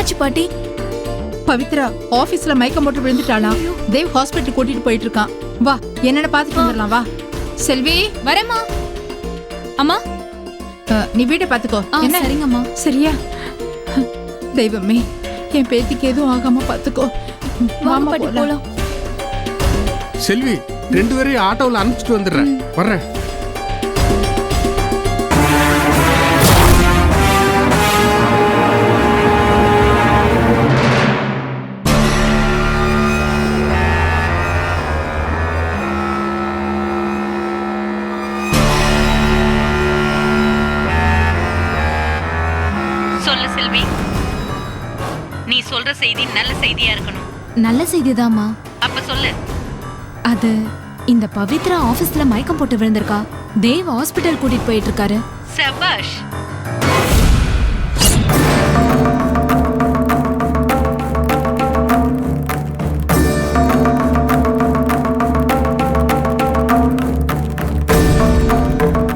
என்னாச்சு பாட்டி? பவித்ரா ஆபீஸ்ல மயக்கம் போட்டு விழுந்துட்டாளா? தேவ் ஹாஸ்பிட்டல் கூட்டிட்டு போயிட்டு இருக்கான் வா என்னன்னு பாத்துட்டு வந்துடலாம் வா. செல்வி? வரேம்மா. அம்மா? நீ வீட்டை பாத்துக்கோ என்ன? சரிங்கம்மா. சரியா? தெய்வமே என் பேத்திக்கு எதுவும் ஆகாம பாத்துக்கோ வாங்க மாமா போலாம். செல்வி ரெண்டு பேரையும் ஆட்டோவில் அனுப்பிச்சிட்டு வந்துடுறேன். வர்றேன். நல்ல செய்தியா இருக்கணும். நல்ல செய்திதாம்மா. அப்ப சொல்லு. அது இந்த பவித்ரா ஆபீஸ்ல மயக்கம் போட்டு விழுந்திருக்கா. தேவ் ஹாஸ்பிட்டல் கூட்டிட்டு போயிட்டு இருக்காரு சபாஷ்.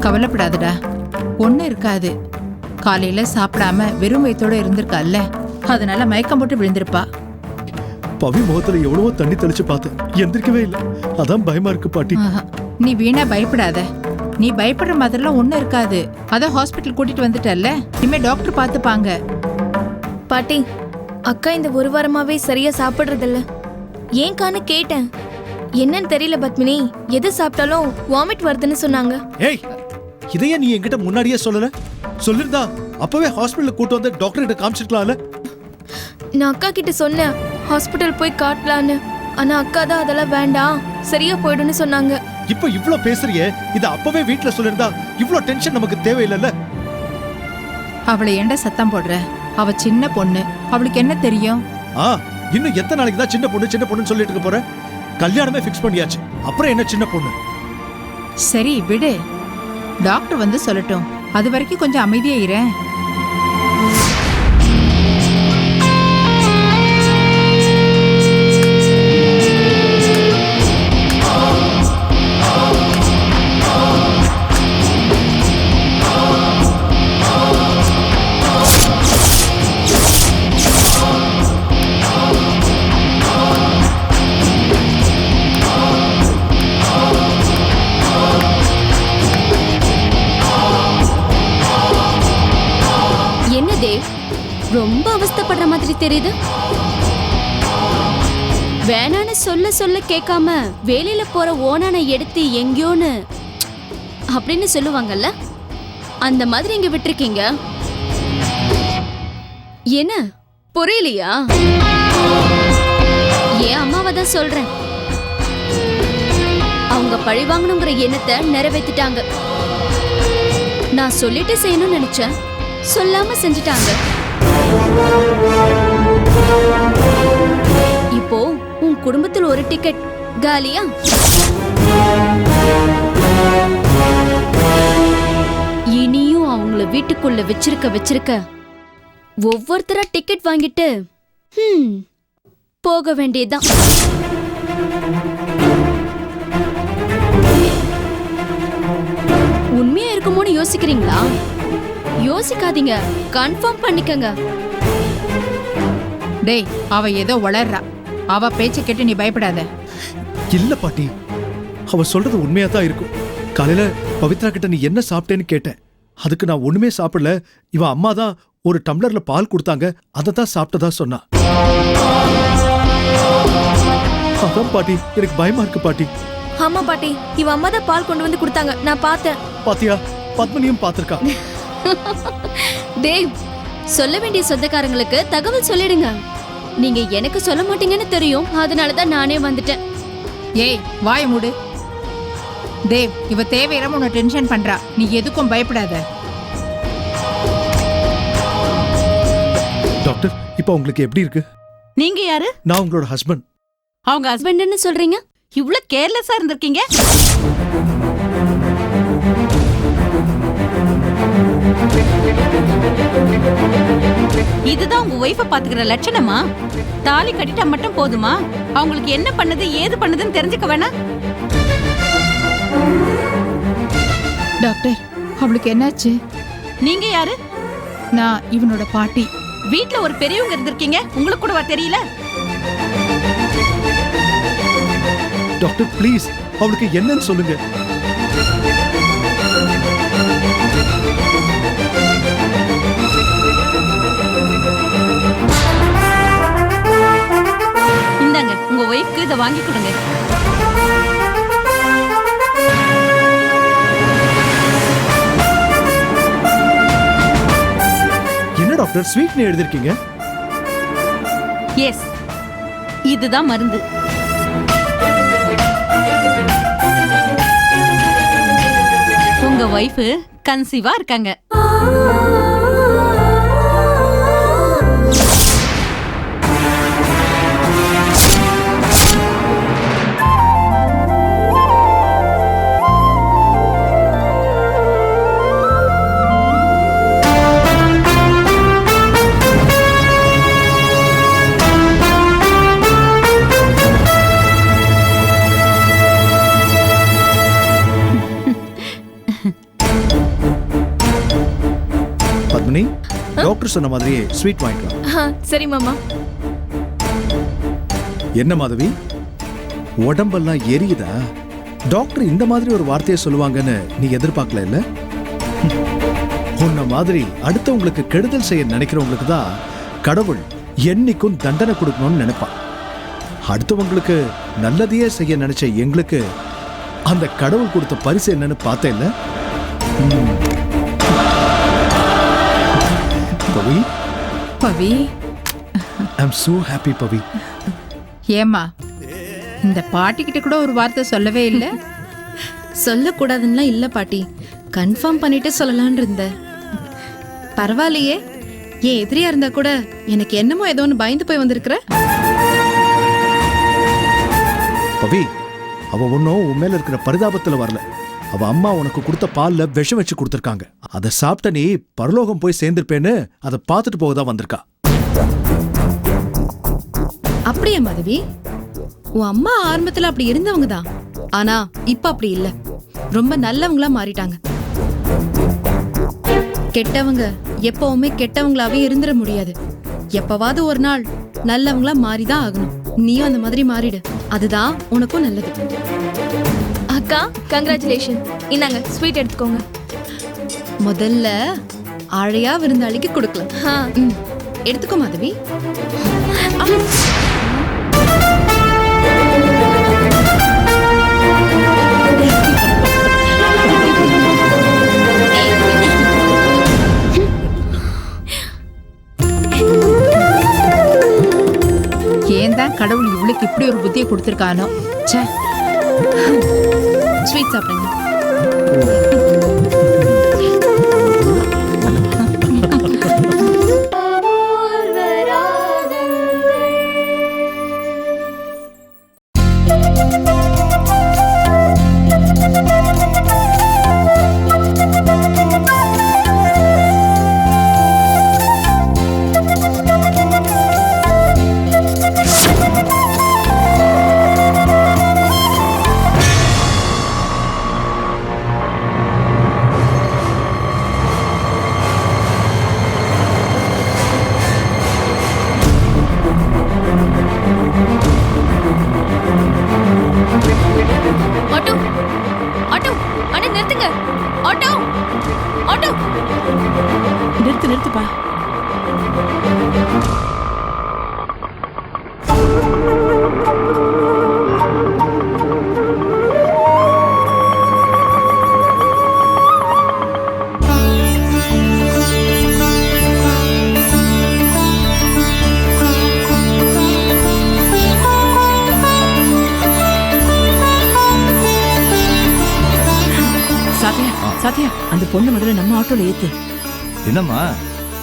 கவலைப்படாதடா. ஒண்ணு இருக்காது. காலையில சாப்பிடாம வெறும் வயித்தோட இருந்திருக்கால்ல. அதனால மயக்கம் போட்டு விழுந்திருப்பா. பவி முகத்துல எவ்வளவோ தண்ணி தெளிச்சு பார்த்தேன் எந்திரிக்கவே இல்லை. அதான் பயமா இருக்கு பாட்டி. நீ வீணா பயப்படாத. நீ பயப்படுற மாதிரிலாம் ஒண்ணும் இருக்காது. அதான் ஹாஸ்பிட்டல் கூட்டிட்டு வந்துட்டல்ல? இனிமே டாக்டர் பார்த்துப்பாங்க. பாட்டி அக்கா இந்த ஒரு வாரமாவே சரியா சாப்பிடுறதில்ல. ஏன்கான்னு கேட்டேன். என்னன்னு தெரியல பத்மினி. எது சாப்பிட்டாலும் வாமிட் வருதுன்னு சொன்னாங்க. ஏய் இதையே நீ என்கிட்ட முன்னாடியே சொல்லல? சொல்லிருந்தா அப்பவே ஹாஸ்பிடல்ல கூட்டு வந்து டாக்டர் கிட்ட காமிச்சிருக்கலாம்ல? நான் அக்கா கிட்ட சொன்னேன் ஹாஸ்பிட்டல் போய் காட்டலான்னு. ஆனா அக்கா தான் அதெல்லாம் வேண்டாம் சரியா போயிடும்னு சொன்னாங்க. இப்ப இவ்ளோ பேசுறியே இத அப்பவே வீட்ல சொல்லிருந்தா இவ்ளோ டென்ஷன் நமக்கு தேவையில்லைல்ல? அவளை ஏன்டா சத்தம் போடுற? அவ சின்ன பொண்ணு அவளுக்கு என்ன தெரியும்? ஆ இன்னும் எத்தனை நாளைக்கு தான் சின்ன பொண்ணு சின்ன பொண்ணுன்னு சொல்லிட்டு இருக்க போற? கல்யாணமே ஃபிக்ஸ் பண்ணியாச்சு அப்புறம் என்ன சின்ன பொண்ணு? சரி விடு. டாக்டர் வந்து சொல்லட்டும் அது வரைக்கும் கொஞ்சம் அமைதியா கேட்காம வேலையில போற ஓனானை எடுத்து எங்கேயோன்னு அப்படின்னு சொல்லுவாங்கல்ல? அந்த மாதிரி இங்க விட்டிருக்கீங்க. என்ன? புரியலையா? என் அம்மாவை தான் சொல்றேன். அவங்க பழி வாங்கணுங்கிற எண்ணத்தை நிறைவேத்திட்டாங்க. நான் சொல்லிட்டு செய்யணும்னு நினைச்சேன். சொல்லாம செஞ்சுட்டாங்க. இப்போ உன் குடும்பத்தில் ஒரு டிக்கெட் காலியா? இனியும் அவங்கள வீட்டுக்குள்ள வச்சிருக்க வச்சிருக்க. ஒவ்வொருத்தரா டிக்கெட் வாங்கிட்டு ஹம், போக வேண்டியதுதான். உண்மையா இருக்குமோன்னு யோசிக்கிறீங்களா? யோசிக்காதீங்க. கன்ஃபார்ம் பண்ணிக்கங்க. டேய் அவ ஏதோ வளர்றா. அவ பேச்சை கேட்டு நீ பயப்படாத. இல்ல பாட்டி. அவ சொல்றது உண்மையா தான் இருக்கும். காலையில பவித்ரா கிட்ட நீ என்ன சாப்பிட்டேன்னு கேட்டேன். அதுக்கு நான் ஒண்ணுமே சாப்பிடல. இவ அம்மா தான் ஒரு டம்ளர்ல பால் கொடுத்தாங்க. அதை தான் சாப்பிட்டதா சொன்னா. அதான் பாட்டி. எனக்கு பயமா இருக்கு பாட்டி. ஆமா பாட்டி. இவ அம்மா தான் பால் கொண்டு வந்து கொடுத்தாங்க. நான் பார்த்தேன். பாத்தியா? பத்மினியும் பாத்திருக்கா தேவ் சொல்ல வேண்டிய சொந்தக்காரங்களுக்கு தகவல் சொல்லிடுங்க. நீங்க எனக்கு சொல்ல மாட்டீங்கன்னு தெரியும். அதனால தான் நானே வந்துட்டேன். ஏய் வாய மூடு. தேவ் இவ தேவையில்லாம உன்னை டென்ஷன் பண்றா. நீ எதுக்கும் பயப்படாத. டாக்டர் இப்போ உங்களுக்கு எப்படி இருக்கு? நீங்க யாரு? நான் உங்களோட ஹஸ்பண்ட் அவங்க ஹஸ்பண்ட் ஹஸ்பண்ட்னு சொல்றீங்க? இவ்ளோ கேர்லெஸ்ஸா இருந்திருக்கீங்க. இதுதான் உங்க ஒய்ஃப பாத்துக்கிற லட்சணமா? தாலி கட்டிட்டா மட்டும் போதுமா? அவங்களுக்கு என்ன பண்ணுது ஏது பண்ணுதுன்னு தெரிஞ்சுக்க வேணாம் டாக்டர் அவளுக்கு என்னாச்சு? நீங்க யாரு? நான் இவனோட பாட்டி. வீட்ல ஒரு பெரியவங்க இருந்திருக்கீங்க உங்களுக்கு கூடவா தெரியல? டாக்டர் ப்ளீஸ் அவளுக்கு என்னன்னு சொல்லுங்க. ஒய்ஃப்க்கு இதை வாங்கி கொடுங்க. என்ன டாக்டர்? ஸ்வீட்னு எழுதிருக்கீங்க எஸ் இதுதான் மருந்து. உங்க ஒய்ஃப் கன்சீவா இருக்காங்க. டாக்டர் சொன்ன மாதிரியே ஸ்வீட் வாங்கிக்கலாம். சரி மாமா. என்ன மாதவி? உடம்பெல்லாம் எரியுதா? டாக்டர் இந்த மாதிரி ஒரு வார்த்தையை சொல்லுவாங்கன்னு நீ எதிர்பார்க்கல இல்ல? உன்ன மாதிரி அடுத்தவங்களுக்கு கெடுதல் செய்ய நினைக்கிறவங்களுக்கு தான் கடவுள் என்னைக்கும் தண்டனை கொடுக்கணும்னு நினைப்பான். அடுத்தவங்களுக்கு நல்லதையே செய்ய நினைச்ச எங்களுக்கு அந்த கடவுள் கொடுத்த பரிசு என்னன்னு பார்த்தேன் இல்ல Pavi? Pavi? I am so happy Pavi. ஏம்மா இந்த பாட்டிக்கிட்ட கூட ஒரு வார்த்தை சொல்லவே இல்லை? சொல்லக்கூடாதுன்னுலாம் இல்ல பாட்டி. கன்ஃபார்ம் பண்ணிட்டு சொல்லலாம்னு இருந்தேன். பரவாயில்லையே. என் எதிரியா இருந்தா கூட எனக்கு என்னமோ ஏதோ ஒன்று பயந்து போய் வந்திருக்கிற? பவி அவ ஒன்றும் உன் மேல இருக்கிற பரிதாபத்துல வரல. அவ அம்மா உனக்கு கொடுத்த பால்ல விஷம் வச்சு கொடுத்துருக்காங்க. அதை சாப்பிட்ட நீ பரலோகம் போய் சேர்ந்திருப்பேன்னு அதை பார்த்துட்டு போக தான் வந்திருக்கா. அப்படியே மாதவி? உன் அம்மா ஆரம்பத்துல அப்படி இருந்தவங்க தான். ஆனா இப்ப அப்படி இல்ல. ரொம்ப நல்லவங்களா மாறிட்டாங்க. கெட்டவங்க எப்பவுமே கெட்டவங்களாவே இருந்துட முடியாது. எப்பவாவது ஒரு நாள் நல்லவங்களா மாறிதான் ஆகணும். நீயும் அந்த மாதிரி மாறிடு. அதுதான் உனக்கும் நல்லது. அக்கா கங்க்ராச்சுலேஷன் இந்தாங்க ஸ்வீட் எடுத்துக்கோங்க. முதல்ல ஆழையா விருந்தாளிக்கு கொடுக்கலாம். ம், எடுத்துக்கோ மாதவி. ஏன் தான் கடவுள் இவளுக்கு இப்படி ஒரு புத்தியை கொடுத்துருக்கானோ? ச்சே. ஸ்வீட் சாப்பிடுங்க mm. சாத்தியா அந்த பொண்ணு முதல்ல நம்ம ஆட்டோல ஏத்து. என்னம்மா?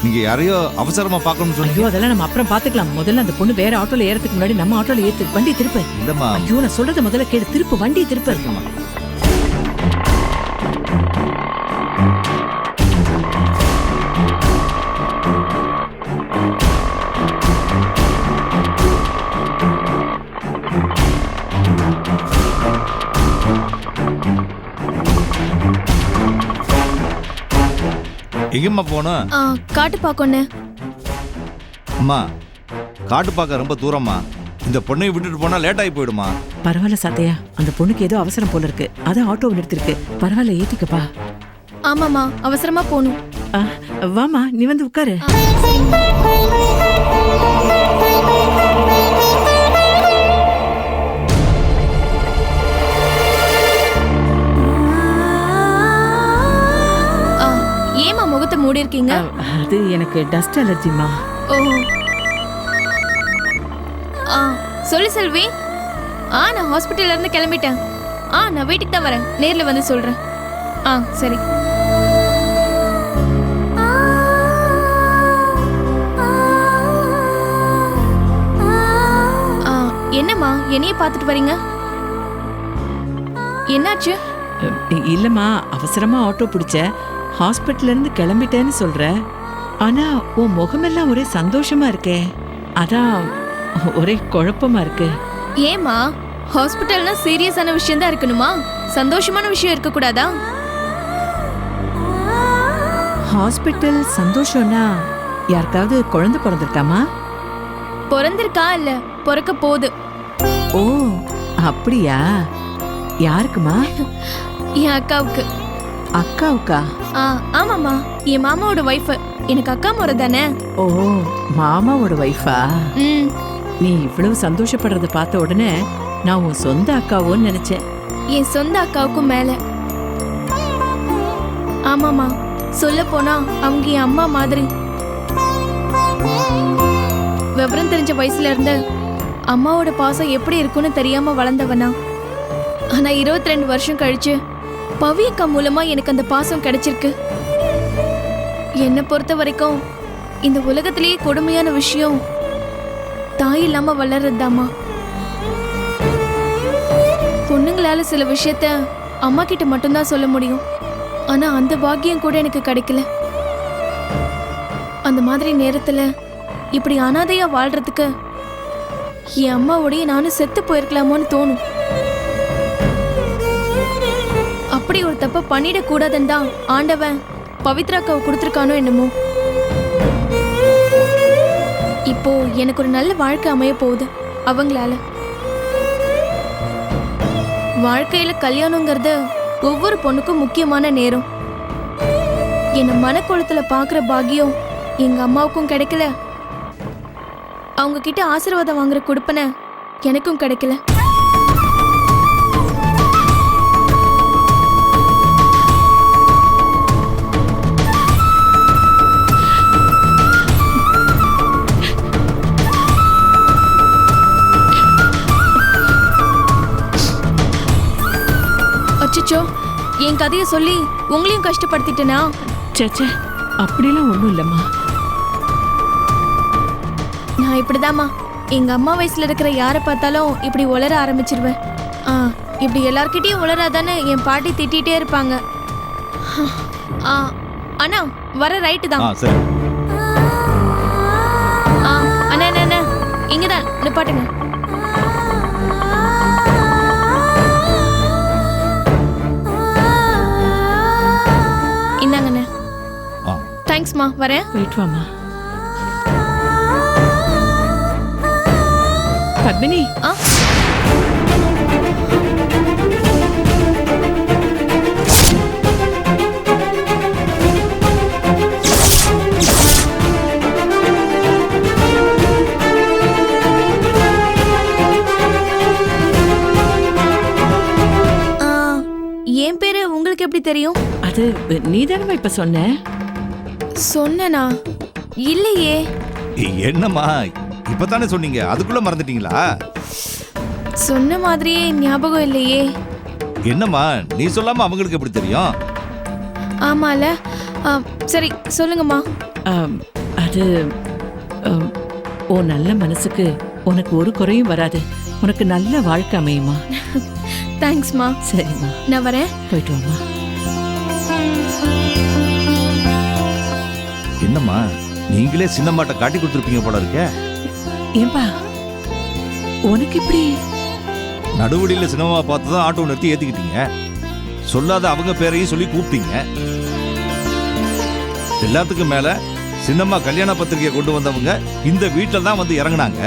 நீங்க யாரையோ அவசரமா பார்க்கணும்னு ஐயோ சொன்னீங்க அதெல்லாம் நம்ம அப்புறம் பாத்துக்கலாம் முதல்ல அந்த பொண்ணு வேற ஆட்டோல ஏறதுக்கு முன்னாடி நம்ம ஆட்டோல ஏத்து வண்டி திருப்பு. இல்லம்மா. ஐயோ நான் சொல்றத முதல்ல கேளு. திருப்பு வண்டி திருப்பு. எங்கம்மா போகணும் ஆ, காட்டு பாக்கொன்னு அம்மா காட்டு பார்க்க ரொம்ப தூரம்மா. இந்த பொண்ணை விட்டுட்டு போனா லேட் ஆகி போயிடுமா? பரவாயில்ல சத்யா அந்த பொண்ணுக்கு ஏதோ அவசரம் போல இருக்கு. அதான் ஆட்டோ நிறுத்திருக்கு பரவாயில்ல ஏத்திக்கப்பா. ஆமாம்மா அவசரமா போகணும். ஆ, வாம்மா நீ வந்து உட்காரு. மூடி இருக்கீங்க அது எனக்கு டஸ்ட் அலர்ஜிமா ஓ. ஆ சொல்லு செல்வி. ஆ நான் ஹாஸ்பிட்டல்ல இருந்து கிளம்பிட்டேன். ஆ நான் வீட்டுக்கு தான் வரேன். நேர்ல வந்து சொல்றேன். ஆ சரி. ஆ, என்னம்மா? என்னைய பார்த்துட்டு வரீங்க? என்னாச்சு? இல்லம்மா அவசரமா ஆட்டோ பிடிச்ச ஹாஸ்பிட்டல்ல இருந்து கிளம்பிட்டேன்னு சொல்ற. ஆனா உன் முகமெல்லாம் ஒரே சந்தோஷமா இருக்கே. அதான் ஒரே குழப்பமா இருக்கு. ஏம்மா ஹாஸ்பிட்டல்னா சீரியஸான விஷயம் தான் இருக்கணுமா? சந்தோஷமான விஷயம் இருக்கக்கூடாதா? ஹாஸ்பிட்டல் சந்தோஷம்னா யாருக்காவது குழந்தை பிறந்திருக்காமா? பிறந்திருக்கா இல்ல பிறக்க போகுது. ஓ அப்படியா? யாருக்குமா? என் அக்காவுக்கு. அக்காவுக்கா ஆ ஆமாம்மா. என் மாமாவோட ஒய்ஃப் எனக்கு அக்கா முறை தானே? ஓ மாமாவோட ஒய்ஃபா ம். நீ இவ்வளவு சந்தோஷப்படுறத பார்த்த உடனே நான் உன் சொந்த அக்காவோன்னு நினைச்சேன். என் சொந்த அக்காவுக்கும் மேல. ஆமாமா சொல்ல போனா அவங்க என் அம்மா மாதிரி. விவரம் தெரிஞ்ச வயசுல இருந்து அம்மாவோட பாசம் எப்படி இருக்கும்னு தெரியாம வளர்ந்தவனா. ஆனா இருபத்தி ரெண்டு வருஷம் கழிச்சு பவி அக்கா மூலமா எனக்கு அந்த பாசம் கிடைச்சிருக்கு. என்னை பொறுத்த வரைக்கும் இந்த உலகத்திலேயே கொடுமையான விஷயம் தாய் இல்லாம வளர்றதுதாம்மா. பொண்ணுங்களால சில விஷயத்த அம்மா கிட்ட மட்டும்தான் சொல்ல முடியும். ஆனா அந்த பாக்கியம் கூட எனக்கு கிடைக்கல. அந்த மாதிரி நேரத்துல இப்படி அனாதையா வாழ்றதுக்கு என் அம்மாவோடய நானும் செத்து போயிருக்கலாமோன்னு தோணும். அப்படி ஒரு தப்ப பண்ணிடக்கூடாதுன்னு தான் ஆண்டவன் பவித்ராக்காவை கொடுத்துருக்கானோ என்னமோ. இப்போ எனக்கு ஒரு நல்ல வாழ்க்கை அமைய போகுது அவங்களால. வாழ்க்கையில கல்யாணங்கிறது ஒவ்வொரு பொண்ணுக்கும் முக்கியமான நேரம். என்னை மனக்குளத்துல பாக்குற பாக்கியம் எங்க அம்மாவுக்கும் கிடைக்கல. அவங்க கிட்ட ஆசீர்வாதம் வாங்குற கொடுப்பன எனக்கும் கிடைக்கல. அச்சச்சோ என் கதையை சொல்லி உங்களையும் கஷ்டப்படுத்திட்டேனா? சேச்சே அப்படிலாம் ஒன்றும் இல்லைம்மா. நான் இப்படிதாம்மா. எங்க அம்மா வயசுல இருக்கிற யாரை பார்த்தாலும் இப்படி உளர ஆரம்பிச்சிருவேன். ஆ இப்படி எல்லார்கிட்டயும் உளராதானே என் பாட்டி திட்டிகிட்டே இருப்பாங்க. ஆ அண்ணா வர ரைட்டு ஆ தான் சரி. ஆ அண்ணா அண்ணா அண்ணா இங்க தான் நிப்பாட்டுங்க. தேங்க்ஸ்மா வரேன். போயிட்டு வாம்மா பத்மினி. ஆ. என் பேரு உங்களுக்கு எப்படி தெரியும்? அது நீதானமா இப்ப சொன்ன? சொன்னனா? இல்லையே. என்னம்மா இப்பதானே சொன்னீங்க? அதுக்குள்ள மறந்துட்டீங்களா? சொன்ன மாதிரியே ஞாபகம் இல்லையே. என்னம்மா நீ சொல்லாம அவங்களுக்கு எப்படி தெரியும்? ஆமால. சரி சொல்லுங்கம்மா. அது உன் நல்ல மனசுக்கு உனக்கு ஒரு குறையும் வராது. உனக்கு நல்ல வாழ்க்கை அமையுமா? தேங்க்ஸ்மா சரிம்மா. நான் வரேன். போயிட்டு வாம்மா. என்னம்மா நீங்களே சின்னம்மாட்ட காட்டி கொடுத்துருப்பீங்க போல இருக்கே. ஏன்பா உனக்கு இப்படி? நடுவடியில சினிமா பார்த்து தான் ஆட்டோ நிறுத்தி ஏத்திக்கிட்டீங்க. சொல்லாத அவங்க பேரையும் சொல்லி கூப்பிட்டீங்க. எல்லாத்துக்கும் மேல சின்னம்மா கல்யாண பத்திரிகையை கொண்டு வந்தவங்க இந்த வீட்டில் தான் வந்து இறங்குனாங்க.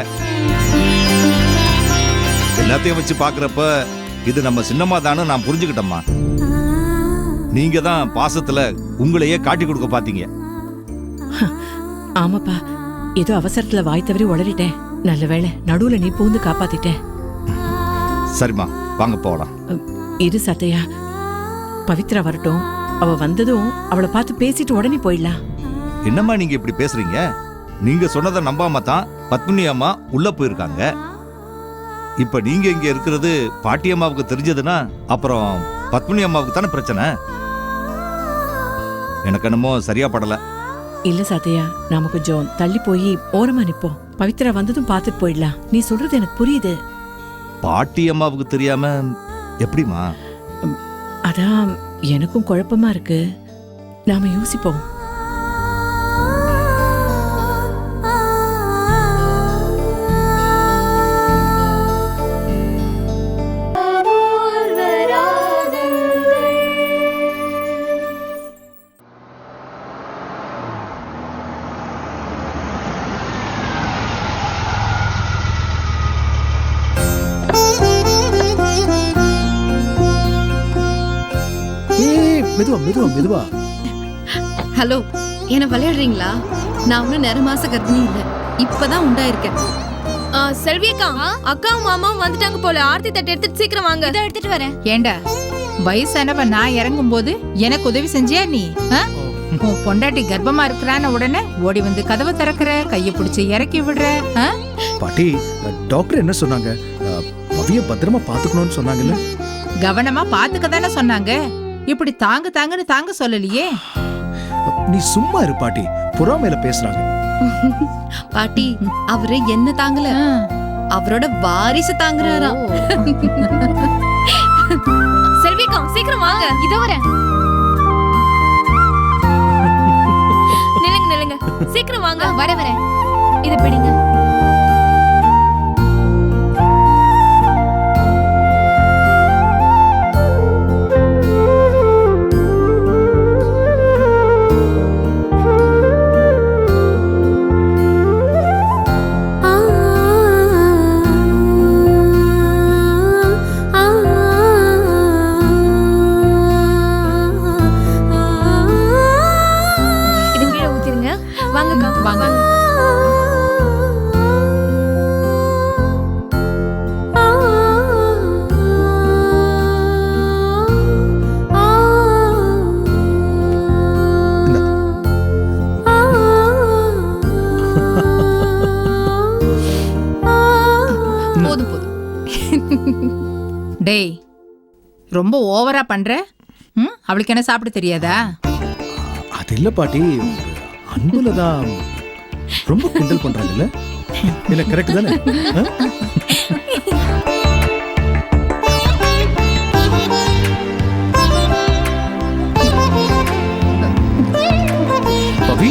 எல்லாத்தையும் வச்சு பார்க்குறப்ப இது நம்ம சின்னம்மா தானு நான் புரிஞ்சுக்கிட்டேம்மா. நீங்க தான் பாசத்துல உங்களையே காட்டி கொடுக்க பாத்தீங்க ஆமாப்பா. ஏதோ அவசரத்துல வாய் தவறி உளறிட்டேன். நல்ல வேளை நடுவுல நீ பூந்து காப்பாத்திட்டேன். சரிம்மா வாங்க போகலாம் இரு சத்தையா பவித்ரா வரட்டும். அவ வந்ததும் அவளை பார்த்து பேசிட்டு உடனே போயிடலாம். என்னம்மா நீங்க இப்படி பேசுறீங்க? நீங்க சொன்னதை நம்பாம தான் பத்மினி அம்மா உள்ள போயிருக்காங்க. இப்ப நீங்க இங்க இருக்கிறது பாட்டி அம்மாவுக்கு தெரிஞ்சதுன்னா அப்புறம் பத்மினி அம்மாவுக்கு தானே பிரச்சனை? எனக்கு என்னமோ சரியா படல. இல்ல சத்தையா நாம கொஞ்சம் தள்ளி போய் ஓரமா நிப்போம். பவித்ரா வந்ததும் பார்த்துட்டு போயிடலாம். நீ சொல்றது எனக்கு புரியுது. பாட்டி அம்மாவுக்கு தெரியாம எப்படிம்மா? அதான் எனக்கும் குழப்பமா இருக்கு. நாம யோசிப்போம். மெதுவா. ஹலோ என்ன விளையாடுறீங்களா? நான் ஒன்றும் நேர மாச கர்ப்பிணி இல்லை. இப்பதான் உண்டாயிருக்கேன். செல்வி அக்கா. அக்காவும் மாமாவும் வந்துட்டாங்க போல. ஆர்த்தி தட்டை எடுத்துட்டு சீக்கிரம் வாங்க. இதோ எடுத்துட்டு வரேன். ஏண்டா? வயசானவ நான் இறங்கும் போது எனக்கு உதவி செஞ்சியா நீ? ஆ? உன் பொண்டாட்டி கர்ப்பமா இருக்கிறான உடனே ஓடி வந்து கதவை திறக்கிற கைய பிடிச்சு இறக்கி விடுற ஆ? பாட்டி டாக்டர் என்ன சொன்னாங்க? பவிய பத்திரமா பாத்துக்கணும்னு சொன்னாங்கல்ல? கவனமா பாத்துக்க தானே சொன்னாங்க. இப்படி தாங்கு தாங்குன்னு தாங்க சொல்லலையே. நீ சும்மா இரு பாட்டி. புறாமையில பேசுறாங்க. பாட்டி அவரு என்ன தாங்கல. அவரோட வாரிசு தாங்குறாராம். செல்வி அக்கா சீக்கிரம் வாங்க. இதோ வரேன். நில்லுங்க நில்லுங்க. சீக்கிரம் வாங்க. வர வரேன். இத பிடிங்க. ரொம்ப ஓவரா பண்ற? ம்? அவளுக்கு என்ன சாப்பிட தெரியாதா? அது இல்ல பாட்டி. அன்புல தான் ரொம்ப கிண்டல் பண்றாங்கல்ல? இல்ல கரெக்ட் தானே? பவி?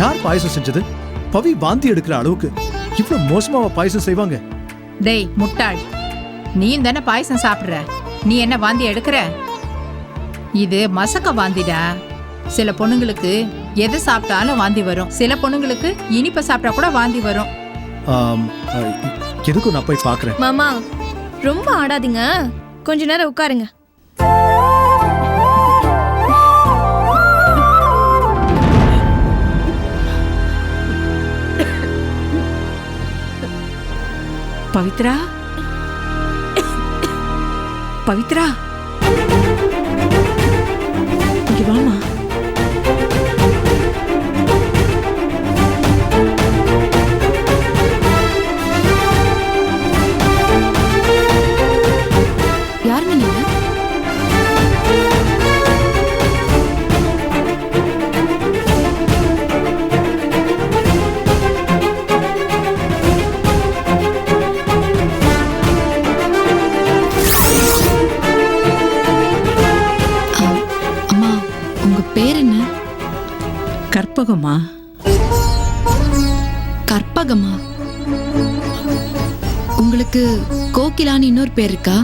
யார் பாயசம் செஞ்சது? பவி வாந்தி எடுக்கிற அளவுக்கு. இவ்வளவு மோசமாவா பாயசம் செய்வாங்க? டேய் முட்டாள். நீயும் தானே பாயசம் சாப்பிடுற? நீ என்ன வாந்தி எடுக்கிற? இது மசக்க வாந்திடா. சில பொண்ணுங்களுக்கு எதை சாப்பிட்டாலும் வாந்தி வரும். சில பொண்ணுங்களுக்கு இனிப்பை சாப்பிட்டா கூட வாந்தி வரும். எதுக்கும் நான் போய் பாக்குறேன் மாமா ரொம்ப ஆடாதீங்க. கொஞ்ச நேரம் உட்காருங்க. பவித்ரா? பவித்ரா? இங்க வாமா பேர் என்ன கற்பகமா? கற்பகமா? உங்களுக்கு கோகிலான்னு இன்னொரு பேர் இருக்கா?